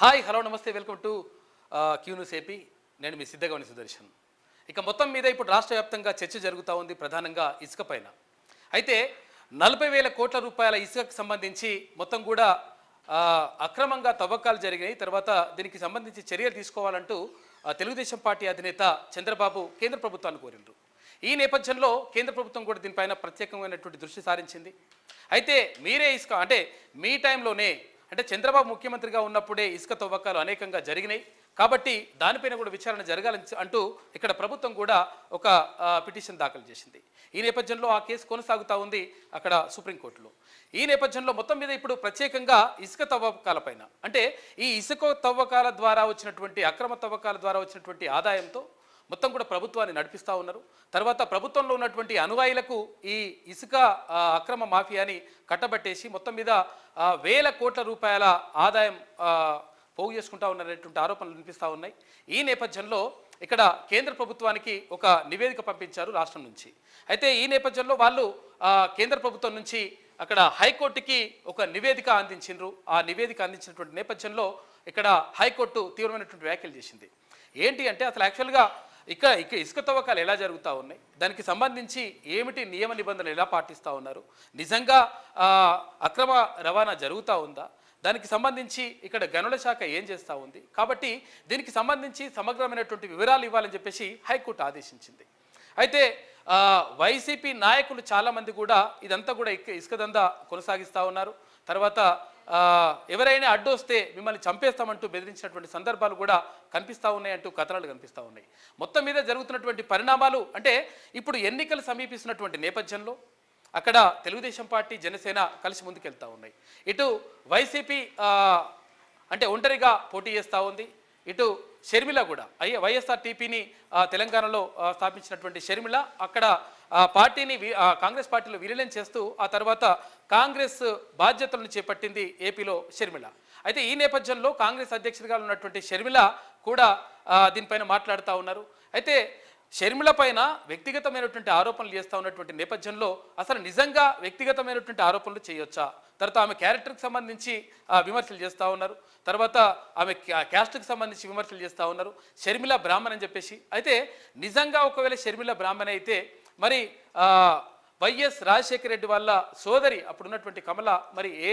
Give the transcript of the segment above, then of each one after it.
Hi hello నమస్తే welcome to Q News AP. నేను మీ సిద్ధగవని సుదర్శన్. ఇక మొత్తం మీద ఇప్పుడు రాష్ట్ర వ్యాప్తంగా చర్చ జరుగుతూ ఉంది ప్రధానంగా ఇసుక పైన. అయితే నలభై వేల కోట్ల రూపాయల ఇసుకకు సంబంధించి మొత్తం కూడా అక్రమంగా తవ్వకాలు జరిగినాయి. తర్వాత దీనికి సంబంధించి చర్యలు తీసుకోవాలంటూ తెలుగుదేశం పార్టీ అధినేత చంద్రబాబు కేంద్ర ప్రభుత్వాన్ని కోరిండ్రు. ఈ నేపథ్యంలో కేంద్ర ప్రభుత్వం కూడా దీనిపైన ప్రత్యేకమైనటువంటి దృష్టి సారించింది. అయితే మీరే ఇసుక అంటే మీ టైంలోనే అంటే చంద్రబాబు ముఖ్యమంత్రిగా ఉన్నప్పుడే ఇసుక తవ్వకాలు అనేకంగా జరిగినాయి. కాబట్టి దానిపైన కూడా విచారణ జరగాలని అంటూ ఇక్కడ ప్రభుత్వం కూడా ఒక పిటిషన్ దాఖలు చేసింది. ఈ నేపథ్యంలో ఆ కేసు కొనసాగుతూ ఉంది అక్కడ సుప్రీంకోర్టులో. ఈ నేపథ్యంలో మొత్తం మీద ఇప్పుడు ప్రత్యేకంగా ఇసుక తవ్వకాలపైన అంటే ఈ ఇసుక తవ్వకాల ద్వారా వచ్చినటువంటి అక్రమ తవ్వకాల ద్వారా వచ్చినటువంటి ఆదాయంతో మొత్తం కూడా ప్రభుత్వాన్ని నడిపిస్తూ ఉన్నారు. తర్వాత ప్రభుత్వంలో ఉన్నటువంటి అనువాయులకు ఈ ఇసుక అక్రమ మాఫియాని కట్టబట్టేసి మొత్తం మీద వేల కోట్ల రూపాయల ఆదాయం పోగు చేసుకుంటా ఉన్నారనేటువంటి ఆరోపణలు వినిపిస్తూ ఉన్నాయి. ఈ నేపథ్యంలో ఇక్కడ కేంద్ర ప్రభుత్వానికి ఒక నివేదిక పంపించారు రాష్ట్రం నుంచి. అయితే ఈ నేపథ్యంలో వాళ్ళు కేంద్ర ప్రభుత్వం నుంచి అక్కడ హైకోర్టుకి ఒక నివేదిక అందించిండ్రు. ఆ నివేదిక అందించినటువంటి నేపథ్యంలో ఇక్కడ హైకోర్టు తీవ్రమైనటువంటి వ్యాఖ్యలు చేసింది. ఏంటి అంటే అసలు యాక్చువల్గా ఇక్కడ ఇక ఇసుక తవ్వకాలు ఎలా జరుగుతూ ఉన్నాయి? దానికి సంబంధించి ఏమిటి నియమ నిబంధనలు ఎలా పాటిస్తూ ఉన్నారు? నిజంగా అక్రమ రవాణా జరుగుతూ ఉందా? దానికి సంబంధించి ఇక్కడ గనుల శాఖ ఏం చేస్తూ ఉంది? కాబట్టి దీనికి సంబంధించి సమగ్రమైనటువంటి వివరాలు ఇవ్వాలని చెప్పేసి హైకోర్టు ఆదేశించింది. అయితే వైసీపీ నాయకులు చాలామంది కూడా ఇదంతా కూడా ఇక ఇసుక దందా కొనసాగిస్తూ ఉన్నారు. తర్వాత ఎవరైనా అడ్డు వస్తే మిమ్మల్ని చంపేస్తామంటూ బెదిరించినటువంటి సందర్భాలు కూడా కనిపిస్తూ ఉన్నాయంటూ కథనాలు కనిపిస్తూ ఉన్నాయి. మొత్తం మీద జరుగుతున్నటువంటి పరిణామాలు అంటే ఇప్పుడు ఎన్నికలు సమీపిస్తున్నటువంటి నేపథ్యంలో అక్కడ తెలుగుదేశం పార్టీ జనసేన కలిసి ముందుకెళ్తూ ఉన్నాయి. ఇటు వైసీపీ అంటే ఒంటరిగా పోటీ చేస్తూ ఉంది. ఇటు షర్మిల కూడా అయ్యే వైఎస్ఆర్ టీపీని తెలంగాణలో స్థాపించినటువంటి షర్మిల అక్కడ పార్టీని కాంగ్రెస్ పార్టీలో విలీనం చేస్తూ ఆ తర్వాత కాంగ్రెస్ బాధ్యతలను చేపట్టింది ఏపీలో షర్మిల. అయితే ఈ నేపథ్యంలో కాంగ్రెస్ అధ్యక్షుడిగా ఉన్నటువంటి షర్మిల కూడా దీనిపైన మాట్లాడుతూ ఉన్నారు. అయితే షర్మిల పైన వ్యక్తిగతమైనటువంటి ఆరోపణలు చేస్తూ ఉన్నటువంటి నేపథ్యంలో అసలు నిజంగా వ్యక్తిగతమైనటువంటి ఆరోపణలు చేయొచ్చా? తర్వాత ఆమె క్యారెక్టర్కి సంబంధించి విమర్శలు చేస్తూ ఉన్నారు. తర్వాత ఆమె క్యాస్ట్కి సంబంధించి విమర్శలు చేస్తూ ఉన్నారు. షర్మిల బ్రాహ్మణ్ అని చెప్పేసి. అయితే నిజంగా ఒకవేళ షర్మిల బ్రాహ్మణ్ అయితే మరి వైఎస్ రాజశేఖర రెడ్డి వాళ్ళ సోదరి అప్పుడున్నటువంటి కమల మరి ఏ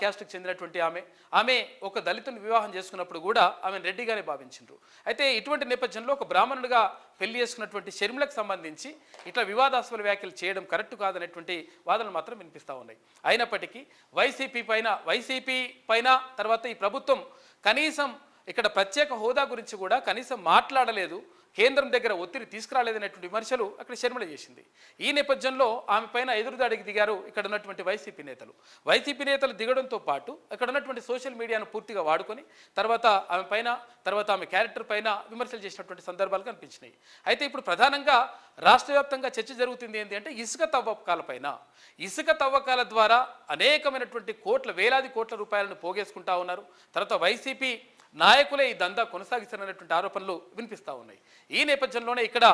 క్యాస్ట్కి చెందినటువంటి ఆమె. ఆమె ఒక దళితుని వివాహం చేసుకున్నప్పుడు కూడా ఆమె రెడ్డిగానే భావించిండ్రు. అయితే ఇటువంటి నేపథ్యంలో ఒక బ్రాహ్మణుడిగా పెళ్ళి చేసుకున్నటువంటి షర్మిలకు సంబంధించి ఇట్లా వివాదాస్పద వ్యాఖ్యలు చేయడం కరెక్ట్ కాదనేటువంటి వాదనలు మాత్రం వినిపిస్తూ ఉన్నాయి. అయినప్పటికీ వైసీపీ పైన వైసీపీ పైన తర్వాత ఈ ప్రభుత్వం కనీసం ఇక్కడ ప్రత్యేక హోదా గురించి కూడా కనీసం మాట్లాడలేదు. కేంద్రం దగ్గర ఒత్తిడి తీసుకురాలేదనేటువంటి విమర్శలు అక్కడ శర్మిల చేసింది. ఈ నేపథ్యంలో ఆమె పైన ఎదురుదాడికి దిగారు ఇక్కడ ఉన్నటువంటి వైసీపీ నేతలు. వైసీపీ నేతలు దిగడంతో పాటు అక్కడ ఉన్నటువంటి సోషల్ మీడియాను పూర్తిగా వాడుకొని తర్వాత ఆమె పైన తర్వాత ఆమె క్యారెక్టర్ పైన విమర్శలు చేసినటువంటి సందర్భాలు కనిపించినాయి. అయితే ఇప్పుడు ప్రధానంగా రాష్ట్ర వ్యాప్తంగా చర్చ జరుగుతుంది ఏంటి అంటే ఇసుక తవ్వకాల పైన. ఇసుక తవ్వకాల ద్వారా అనేకమైనటువంటి కోట్ల వేలాది కోట్ల రూపాయలను పోగేసుకుంటా ఉన్నారు. తర్వాత వైసీపీ నాయకులే ఈ దందా కొనసాగిస్తారనేటువంటి ఆరోపణలు వినిపిస్తూ ఉన్నాయి. ఈ నేపథ్యంలోనే ఇక్కడ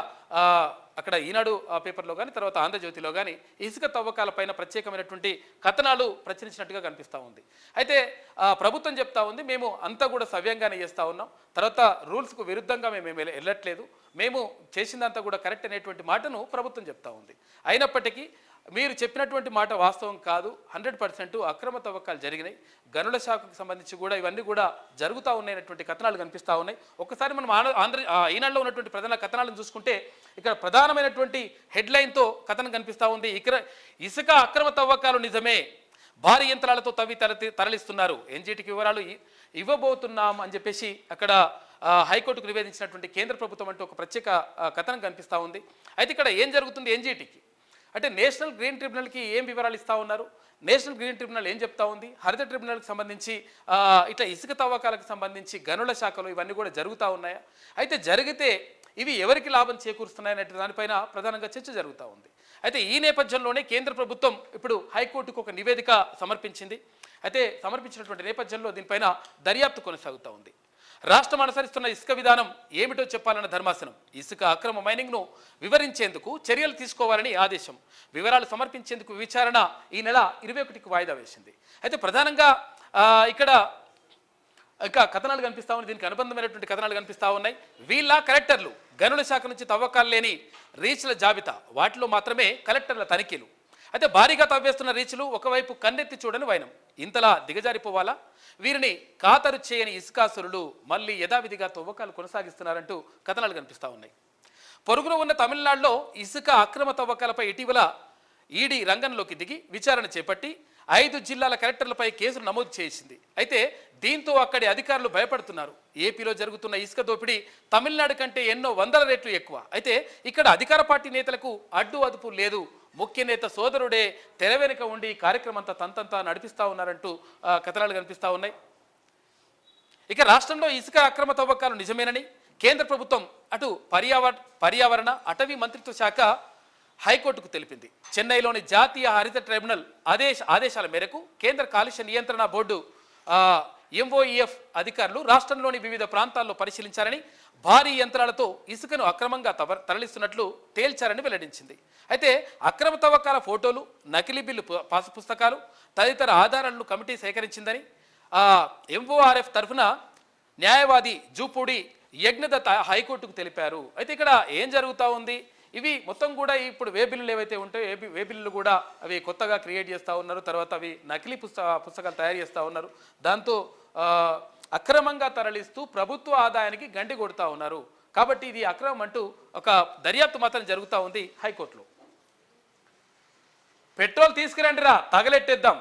అక్కడ ఈనాడు ఆ, పేపర్లో కానీ తర్వాత ఆంధ్రజ్యోతిలో కానీ ఇసుక తవ్వకాలపైన ప్రత్యేకమైనటువంటి కథనాలు ప్రచురించినట్టుగా కనిపిస్తూ ఉంది. అయితే ప్రభుత్వం చెప్తా ఉంది మేము అంతా కూడా సవ్యంగానే చేస్తూ ఉన్నాం. తర్వాత రూల్స్కు విరుద్ధంగా మేము వెళ్ళట్లేదు. మేము చేసిందంతా కూడా కరెక్ట్ అనేటువంటి మాటను ప్రభుత్వం చెప్తా ఉంది. అయినప్పటికీ మీరు చెప్పినటువంటి మాట వాస్తవం కాదు. హండ్రెడ్ పర్సెంట్ అక్రమ తవ్వకాలు జరిగినాయి. గనుల శాఖకు సంబంధించి కూడా ఇవన్నీ కూడా జరుగుతూ ఉన్నాయనేటువంటి కథనాలు కనిపిస్తూ ఉన్నాయి. ఒక్కసారి మనం ఆంధ్ర ఆంధ్ర ఈనాడులో ఉన్నటువంటి ప్రధాన కథనాలను చూసుకుంటే ఇక్కడ ప్రధానమైనటువంటి హెడ్లైన్తో కథనం కనిపిస్తూ ఉంది. ఇక్కడ ఇసుక అక్రమ తవ్వకాలు నిజమే. భారీ యంత్రాలతో తవ్వి తరలి తరలిస్తున్నారు. ఎన్జీటీకి వివరాలు ఇవ్వబోతున్నాం అని చెప్పేసి అక్కడ హైకోర్టుకు నివేదించినటువంటి కేంద్ర ప్రభుత్వం అంటూ ఒక ప్రత్యేక కథనం కనిపిస్తూ ఉంది. అయితే ఇక్కడ ఏం జరుగుతుంది ఎన్జీటీకి? అంటే నేషనల్ గ్రీన్ ట్రిబ్యునల్కి ఏం వివరాలు ఇస్తూ ఉన్నారు? నేషనల్ గ్రీన్ ట్రిబ్యునల్ ఏం చెప్తా ఉంది? హరిత ట్రిబ్యునల్కి సంబంధించి ఇట్లా ఇసుక తవ్వకాలకు సంబంధించి గనుల శాఖలు ఇవన్నీ కూడా జరుగుతూ ఉన్నాయా? అయితే జరిగితే ఇవి ఎవరికి లాభం చేకూరుస్తున్నాయనే దానిపైన ప్రధానంగా చర్చ జరుగుతూ ఉంది. అయితే ఈ నేపథ్యంలోనే కేంద్ర ప్రభుత్వం ఇప్పుడు హైకోర్టుకు ఒక నివేదిక సమర్పించింది. అయితే సమర్పించినటువంటి నేపథ్యంలో దీనిపైన దర్యాప్తు కొనసాగుతూ ఉంది. రాష్ట్రం అనుసరిస్తున్న ఇసుక విధానం ఏమిటో చెప్పాలన్న ధర్మాసనం. ఇసుక అక్రమ మైనింగ్ను వివరించేందుకు చర్యలు తీసుకోవాలని ఆదేశం. వివరాలు సమర్పించేందుకు విచారణ ఈ నెల ఇరవై ఒకటికి వాయిదా వేసింది. అయితే ప్రధానంగా ఇక్కడ ఇంకా కథనాలు కనిపిస్తా ఉన్నాయి. దీనికి అనుబంధమైనటువంటి కథనాలు కనిపిస్తా ఉన్నాయి. వీళ్ళ కలెక్టర్లు గనుల శాఖ నుంచి తవ్వకాలు లేని రీచ్ల జాబితా. వాటిలో మాత్రమే కలెక్టర్ల తనిఖీలు. అయితే భారీగా తవ్వేస్తున్న రీచ్లు ఒకవైపు కన్నెత్తి చూడని వైనం. ఇంతలా దిగజారిపోవాలా? వీరిని ఖాతరు చేయని ఇసుకాసురులు మళ్ళీ యథావిధిగా తవ్వకాలు కొనసాగిస్తున్నారంటూ కథనాలు కనిపిస్తా ఉన్నాయి. పొరుగున ఉన్న తమిళనాడులో ఇసుక అక్రమ తవ్వకాలపై ఇటీవల ఈడీ రంగంలోకి దిగి విచారణ చేపట్టి ఐదు జిల్లాల కలెక్టర్లపై కేసులు నమోదు చేసింది. అయితే దీంతో అక్కడి అధికారులు భయపడుతున్నారు. ఏపీలో జరుగుతున్న ఇసుక దోపిడీ తమిళనాడు కంటే ఎన్నో వందల రెట్లు ఎక్కువ. అయితే ఇక్కడ అధికార పార్టీ నేతలకు అడ్డు అదుపు లేదు ముఖ్య నేత సోదరుడే తెర వెనుక ఉండి ఈ కార్యక్రమం అంతా తంతంతా నడిపిస్తా ఉన్నారంటూ కథనాలు కనిపిస్తా ఉన్నాయి. ఇక రాష్ట్రంలో ఇసుక అక్రమ తవ్వకాలు నిజమేనని కేంద్ర ప్రభుత్వం అటు పర్యావరణ పర్యావరణ అటవీ మంత్రిత్వ శాఖ హైకోర్టుకు తెలిపింది. చెన్నైలోని జాతీయ హరిత ట్రైబ్యునల్ ఆదేశ ఆదేశాల మేరకు కేంద్ర కాలుష్య నియంత్రణ బోర్డు ఎంఓఈఎఫ్ అధికారులు రాష్ట్రంలోని వివిధ ప్రాంతాల్లో పరిశీలించారని భారీ యంత్రాలతో ఇసుకను అక్రమంగా తవ తరలిస్తున్నట్లు తేల్చారని వెల్లడించింది. అయితే అక్రమ తవ్వకాల ఫోటోలు నకిలీ బిల్లు పు- పాసు పుస్తకాలు తదితర ఆధారాలను కమిటీ సేకరించిందని ఎంఓఆర్ఎఫ్ తరఫున న్యాయవాది జూపూడి యజ్ఞదత్త హైకోర్టుకు తెలిపారు. అయితే ఇక్కడ ఏం జరుగుతూ ఉంది? ఇవి మొత్తం కూడా ఇప్పుడు వే బిల్లులు ఏవైతే ఉంటాయో ఏబి వేబిల్లు వే బిల్లులు కూడా అవి కొత్తగా క్రియేట్ చేస్తూ ఉన్నారు. తర్వాత అవి నకిలీ పుస్తక పుస్తకాలు తయారు చేస్తూ ఉన్నారు. దాంతో అక్రమంగా తరలిస్తూ ప్రభుత్వ ఆదాయానికి గండి కొడుతూ ఉన్నారు. కాబట్టి ఇది అక్రమం అంటూ ఒక దర్యాప్తు మాత్రం జరుగుతూ ఉంది హైకోర్టులో. పెట్రోల్ తీసుకురండిరా తగలెట్టేద్దాం.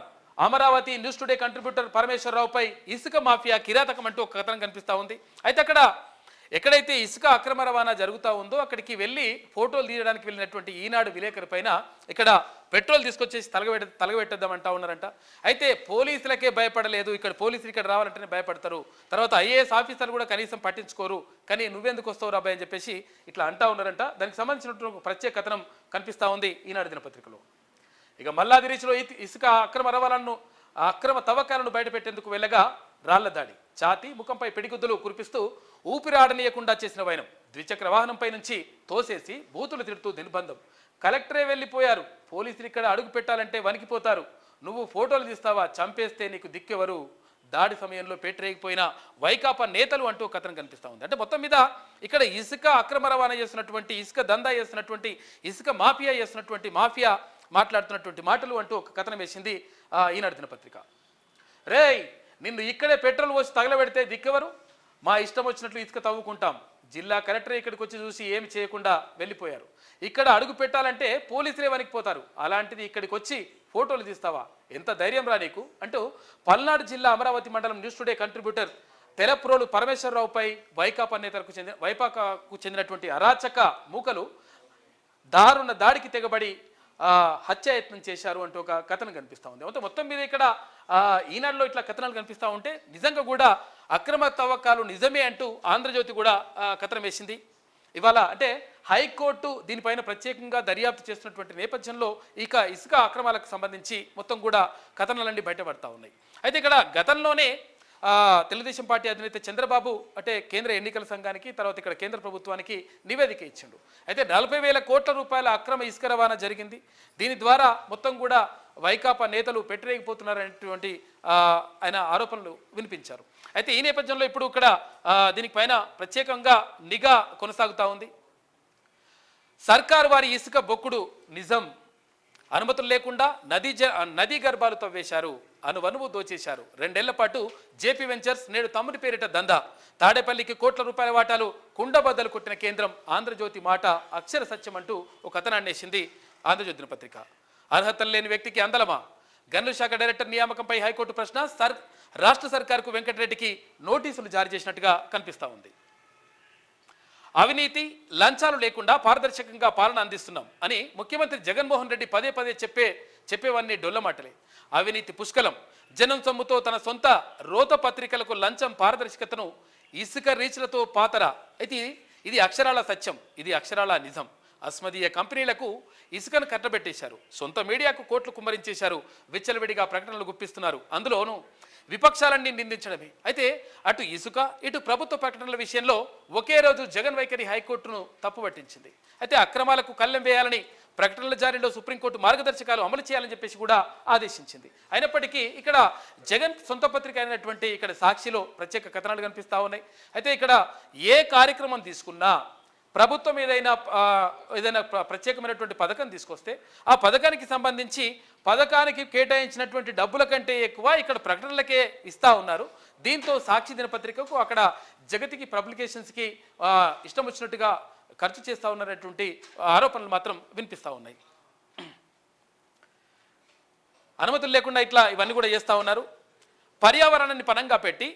అమరావతి న్యూస్ టుడే కంట్రిబ్యూటర్ పరమేశ్వరరావుపై ఇసుక మాఫియా కిరాతకం అంటూ ఒక కథనం కనిపిస్తూ ఉంది. అయితే అక్కడ ఎక్కడైతే ఇసుక అక్రమ రవాణా జరుగుతూ ఉందో అక్కడికి వెళ్ళి ఫోటోలు తీయడానికి వెళ్ళినటువంటి ఈనాడు విలేకరు పైన ఇక్కడ పెట్రోల్ తీసుకొచ్చేసి తలగబెట్ట తలగబెట్టద్దామంటా ఉన్నారంట. అయితే పోలీసులకే భయపడలేదు. ఇక్కడ పోలీసులు ఇక్కడ రావాలంటేనే భయపడతారు. తర్వాత ఐఏఎస్ ఆఫీసర్లు కూడా కనీసం పట్టించుకోరు. కానీ నువ్వెందుకు వస్తావు రాబాయ్ అని చెప్పేసి ఇట్లా అంటా ఉన్నారంట. దానికి సంబంధించినటువంటి ప్రత్యేక కథనం కనిపిస్తా ఉంది ఈనాడు దినపత్రికలో. ఇక మల్లాది రీచ్లో ఇసుక అక్రమ రవాణాలను అక్రమ తవ్వకాలను బయటపెట్టేందుకు వెళ్ళగా రాళ్ళ దాడి. ఛాతి ముఖంపై పిడిగుద్దులు కురిపిస్తూ ఊపిరాడనీయకుండా చేసిన వైనం. ద్విచక్ర వాహనంపై నుంచి తోసేసి బూతులు తిడుతూ నిర్బంధం. కలెక్టరే వెళ్ళిపోయారు. పోలీసులు ఇక్కడ అడుగు పెట్టాలంటే వణికిపోతారు. నువ్వు ఫోటోలు తీస్తావా? చంపేస్తే నీకు దిక్కెవరు? దాడి సమయంలో పెట్టరేగిపోయిన వైకాపా నేతలు అంటూ కథనం కనిపిస్తూ ఉంది. అంటే మొత్తం మీద ఇక్కడ ఇసుక అక్రమ రవాణా చేస్తున్నటువంటి ఇసుక దందా చేస్తున్నటువంటి ఇసుక మాఫియా చేస్తున్నటువంటి మాఫియా మాట్లాడుతున్నటువంటి మాటలు అంటూ ఒక కథనం వేసింది ఆ, ఈనాడు దినపత్రిక. రేయ్ నిన్ను ఇక్కడే పెట్రోల్ పోసి తగలబెడితే దిక్కెవరు? మా ఇష్టం వచ్చినట్లు ఇసుక తవ్వుకుంటాం. జిల్లా కలెక్టర్ ఇక్కడికి వచ్చి చూసి ఏమి చేయకుండా వెళ్ళిపోయారు. ఇక్కడ అడుగు పెట్టాలంటే పోలీసులే వణికిపోతారు అలాంటిది ఇక్కడికి వచ్చి ఫోటోలు తీస్తావా? ఎంత ధైర్యం రా నీకు? అంటూ పల్నాడు జిల్లా అమరావతి మండలం న్యూస్ టుడే కంట్రిబ్యూటర్ తెలప్రోలు పరమేశ్వరరావుపై వైకాపా నేతలకు చెందిన వైపాకాకు చెందినటువంటి అరాచక మూకలు దారుణ దాడికి తెగబడి హత్యాయత్నం చేశారు అంటూ ఒక కథనం కనిపిస్తూ ఉంది. మొత్తం మొత్తం మీద ఇక్కడ ఈనాడులో ఇట్లా కథనాలు కనిపిస్తూ ఉంటే నిజంగా కూడా అక్రమ తవ్వకాలు నిజమే అంటూ ఆంధ్రజ్యోతి కూడా కథనం వేసింది. ఇవాళ అంటే హైకోర్టు దీనిపైన ప్రత్యేకంగా దర్యాప్తు చేస్తున్నటువంటి నేపథ్యంలో ఇక ఇసుక అక్రమాలకు సంబంధించి మొత్తం కూడా కథనాలన్నీ బయటపడతా ఉన్నాయి. అయితే ఇక్కడ గతంలోనే తెలుగుదేశం పార్టీ అధినేత చంద్రబాబు అంటే కేంద్ర ఎన్నికల సంఘానికి తర్వాత ఇక్కడ కేంద్ర ప్రభుత్వానికి నివేదిక ఇచ్చిండు. అయితే నలభై వేల కోట్ల రూపాయల అక్రమ ఇసుక రవాణా జరిగింది. దీని ద్వారా మొత్తం కూడా వైకాపా నేతలు పెట్టరేగిపోతున్నారనేటువంటి ఆయన ఆరోపణలు వినిపించారు. అయితే ఈ నేపథ్యంలో ఇప్పుడు ఇక్కడ దీనిపైన ప్రత్యేకంగా నిఘా కొనసాగుతూ ఉంది. సర్కారు వారి ఇసుక బొక్కుడు నిజం అనుమతులు లేకుండా నదీ జ నదీ గర్భాలు తవ్వేశారు అనువనువు దోచేశారు. రెండేళ్ళ పాటు జేపీ వెంచర్స్ నేడు తమ్ముడి పేరిట దందా. తాడేపల్లికి కోట్ల రూపాయల వాటాలు కుండబద్దలు కొట్టిన కేంద్రం ఆంధ్రజ్యోతి మాట అక్షర సత్యం అంటూ ఒక కథను అన్వేషింది ఆంధ్రజ్యోతి దినపత్రిక అర్హతలు లేని వ్యక్తికి అందలమా? గనుల శాఖ డైరెక్టర్ నియామకంపై హైకోర్టు ప్రశ్న సర్ రాష్ట్ర సర్కార్కు వెంకటరెడ్డికి నోటీసులు జారీ చేసినట్టుగా కనిపిస్తూ ఉంది. అవినీతి లంచాలు లేకుండా పారదర్శకంగా పాలన అందిస్తున్నాం అని ముఖ్యమంత్రి జగన్మోహన్ రెడ్డి పదే పదే చెప్పే చెప్పేవన్నీ డొల్లమాటలే అవినీతి పుష్కలం. జనం సొమ్ముతో తన సొంత రోత పత్రికలకు లంచం పారదర్శకతను ఇసుక రీచ్లతో పాతర? అయితే ఇది అక్షరాల సత్యం. ఇది అక్షరాల నిజం. అస్మదీయ కంపెనీలకు ఇసుకను కట్టబెట్టేశారు. సొంత మీడియాకు కోట్లు కుమ్మరించేశారు. విచ్చలవిడిగా ప్రకటనలు గుప్పిస్తున్నారు. అందులోనూ విపక్షాలన్నీ నిందించడమే. అయితే అటు ఇసుక ఇటు ప్రభుత్వ ప్రకటనల విషయంలో ఒకే రోజు జగన్ వైఖరి హైకోర్టును తప్పుపట్టించింది. అయితే అక్రమాలకు కళ్ళెం వేయాలని ప్రకటనల జారీలో సుప్రీంకోర్టు మార్గదర్శకాలు అమలు చేయాలని చెప్పేసి కూడా ఆదేశించింది. అయినప్పటికీ ఇక్కడ జగన్ సొంత పత్రిక అయినటువంటి ఇక్కడ సాక్షిలో ప్రత్యేక కథనాలు కనిపిస్తా ఉన్నాయి. అయితే ఇక్కడ ఏ కార్యక్రమం తీసుకున్నా ప్రభుత్వం ఏదైనా ఏదైనా ప్ర- ప్రత్యేకమైనటువంటి పథకం తీసుకొస్తే ఆ పథకానికి సంబంధించి పథకానికి కేటాయించినటువంటి డబ్బుల కంటే ఎక్కువ ఇక్కడ ప్రకటనలకే ఇస్తూ ఉన్నారు. దీంతో సాక్షి దినపత్రికకు అక్కడ జగతికి పబ్లికేషన్స్కి ఇష్టం వచ్చినట్టుగా ఖర్చు చేస్తూ ఉన్నటువంటి ఆరోపణలు మాత్రం వినిపిస్తూ ఉన్నాయి. అనుమతులు లేకుండా ఇట్లా ఇవన్నీ కూడా చేస్తూ ఉన్నారు. పర్యావరణాన్ని పనంగా పెట్టి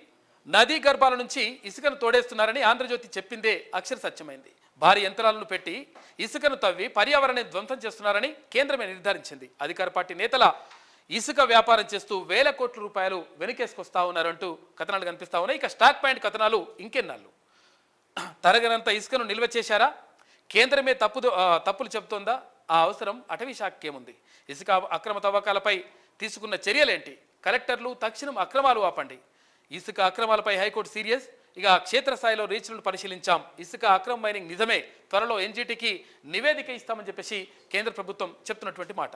నదీ గర్భాల నుంచి ఇసుకను తోడేస్తున్నారని ఆంధ్రజ్యోతి చెప్పిందే అక్షర సత్యమైంది. భారీ యంత్రాలను పెట్టి ఇసుకను తవ్వి పర్యావరణాన్ని ధ్వంసం చేస్తున్నారని కేంద్రమే నిర్ధారించింది. అధికార పార్టీ నేతల ఇసుక వ్యాపారం చేస్తూ వేల కోట్ల రూపాయలు వెనకేసుకొస్తా ఉన్నారంటూ కథనాలు కనిపిస్తా ఉన్నాయి. ఇక స్టాక్ పాయింట్ కథనాలు ఇంకెన్నాళ్ళు? తరగనంత ఇసుకను నిల్వ చేశారా? కేంద్రమే తప్పు తప్పులు చెబుతోందా? ఆ అవసరం అటవీ శాఖకి ఏముంది? ఇసుక అక్రమ తవ్వకాలపై తీసుకున్న చర్యలేంటి? కలెక్టర్లు తక్షణం అక్రమాలు ఆపండి. ఇసుక అక్రమాలపై హైకోర్టు సీరియస్? ఇక క్షేత్రస్థాయిలో రీచ్లను పరిశీలించాం. ఇసుక అక్రమ మైనింగ్ నిజమే. త్వరలో ఎన్జిటికి నివేదిక ఇస్తామని చెప్పేసి కేంద్ర ప్రభుత్వం చెప్తున్నటువంటి మాట.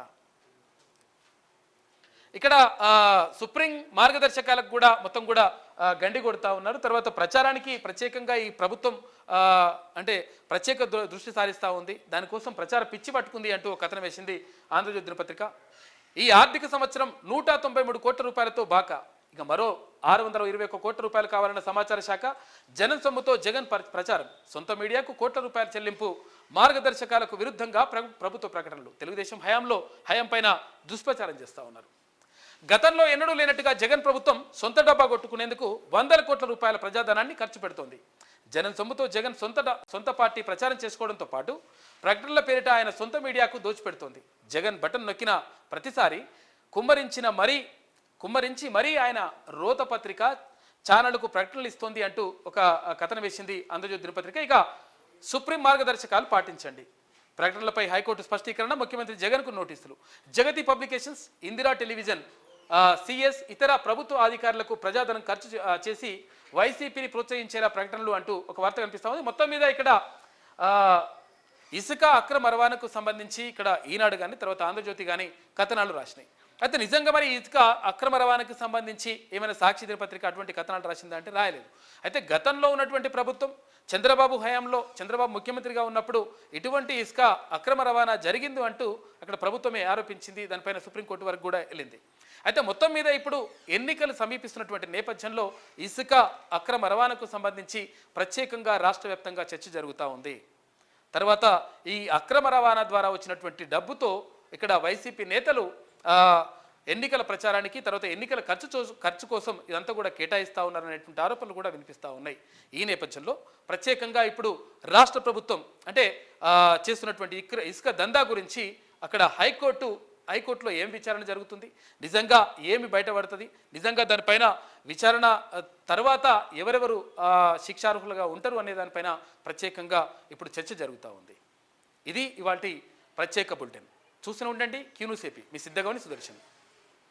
ఇక్కడ ఆ, సుప్రీం మార్గదర్శకాలకు కూడా మొత్తం కూడా గండి కొడుతూ ఉన్నారు. తర్వాత ప్రచారానికి ప్రత్యేకంగా ఈ ప్రభుత్వం అంటే ప్రత్యేక దృ- దృష్టి సారిస్తూ ఉంది. దానికోసం ప్రచార పిచ్చి పట్టుకుంది అంటూ ఒక కథనం వేసింది ఆంధ్రజ్యోతి దినపత్రిక. ఈ ఆర్థిక సంవత్సరం నూట తొంభై మూడు కోట్ల రూపాయలతో బాకా. ఇక మరో ఆరు వందల ఇరవై ఒక్క కోట్ల రూపాయలు కావాలన్న సమాచార శాఖ జనం సొమ్ముతో జగన్ ప్ర- ప్రచారం. సొంత మీడియాకు కోట్ల రూపాయల చెల్లింపు మార్గదర్శకాలకు విరుద్ధంగా ప్రభుత్వ ప్రకటనలు. తెలుగుదేశం హయాంలో హయాం పైన దుష్ప్రచారం చేస్తూ ఉన్నారు. గతంలో ఎన్నడూ లేనట్టుగా జగన్ ప్రభుత్వం సొంత డబ్బా కొట్టుకునేందుకు వందల కోట్ల రూపాయల ప్రజాధనాన్ని ఖర్చు పెడుతోంది. జనం సొమ్ముతో జగన్ సొంత సొంత పార్టీ ప్రచారం చేసుకోవడంతో పాటు ప్రకటనల పేరిట ఆయన సొంత మీడియాకు దోచిపెడుతోంది. జగన్ బటన్ నొక్కిన ప్రతిసారి కుమ్మరించిన మరీ కుమ్మరించి మరీ ఆయన రోత పత్రిక ఛానళ్ళకు ప్రకటనలు ఇస్తోంది అంటూ ఒక కథనం వేసింది ఆంధ్రజ్యోతి దినపత్రిక. ఇక సుప్రీం మార్గదర్శకాలు పాటించండి. ప్రకటనలపై హైకోర్టు స్పష్టీకరణ ముఖ్యమంత్రి జగన్కు నోటీసులు. Jagati publications Indira television CS ఇతర ప్రభుత్వ అధికారులకు ప్రజాధనం ఖర్చు చేసి వైసీపీని ప్రోత్సహించేలా ప్రకటనలు అంటూ ఒక వార్త కనిపిస్తా ఉంది. మొత్తం మీద ఇక్కడ ఇసుక అక్రమ రవాణాకు సంబంధించి ఇక్కడ ఈనాడు కానీ తర్వాత ఆంధ్రజ్యోతి కానీ కథనాలు రాసినాయి. అయితే నిజంగా మరి ఈ ఇసుక అక్రమ రవాణాకు సంబంధించి ఏమైనా సాక్షి దినపత్రిక అటువంటి కథనాలు రాసిందా అంటే రాయలేదు. అయితే గతంలో ఉన్నటువంటి ప్రభుత్వం చంద్రబాబు హయాంలో చంద్రబాబు ముఖ్యమంత్రిగా ఉన్నప్పుడు ఇటువంటి ఇసుక అక్రమ రవాణా జరిగింది అంటూ అక్కడ ప్రభుత్వమే ఆరోపించింది దానిపైన సుప్రీంకోర్టు వరకు కూడా వెళ్ళింది. అయితే మొత్తం మీద ఇప్పుడు ఎన్నికలు సమీపిస్తున్నటువంటి నేపథ్యంలో ఇసుక అక్రమ రవాణాకు సంబంధించి ప్రత్యేకంగా రాష్ట్ర వ్యాప్తంగా చర్చ జరుగుతూ ఉంది. తర్వాత ఈ అక్రమ రవాణా ద్వారా వచ్చినటువంటి డబ్బుతో ఇక్కడ వైసీపీ నేతలు ఎన్నికల ప్రచారానికి తర్వాత ఎన్నికల ఖర్చు ఖర్చు కోసం ఇదంతా కూడా కేటాయిస్తూ ఉన్నారనేటువంటి ఆరోపణలు కూడా వినిపిస్తూ ఉన్నాయి. ఈ నేపథ్యంలో ప్రత్యేకంగా ఇప్పుడు రాష్ట్ర ప్రభుత్వం అంటే చేస్తున్నటువంటి ఇక్ర ఇసుక దందా గురించి అక్కడ హైకోర్టు హైకోర్టులో ఏం విచారణ జరుగుతుంది? నిజంగా ఏమి బయటపడుతుంది? నిజంగా దానిపైన విచారణ తర్వాత ఎవరెవరు శిక్షార్హులుగా ఉంటారు అనే దానిపైన ప్రత్యేకంగా ఇప్పుడు చర్చ జరుగుతూ ఉంది. ఇది ఇవాటి ప్రత్యేక బులెటిన్. చూస్తూనే ఉండండి క్యూను సేపి. మీ సిద్ధగవని సుదర్శన్.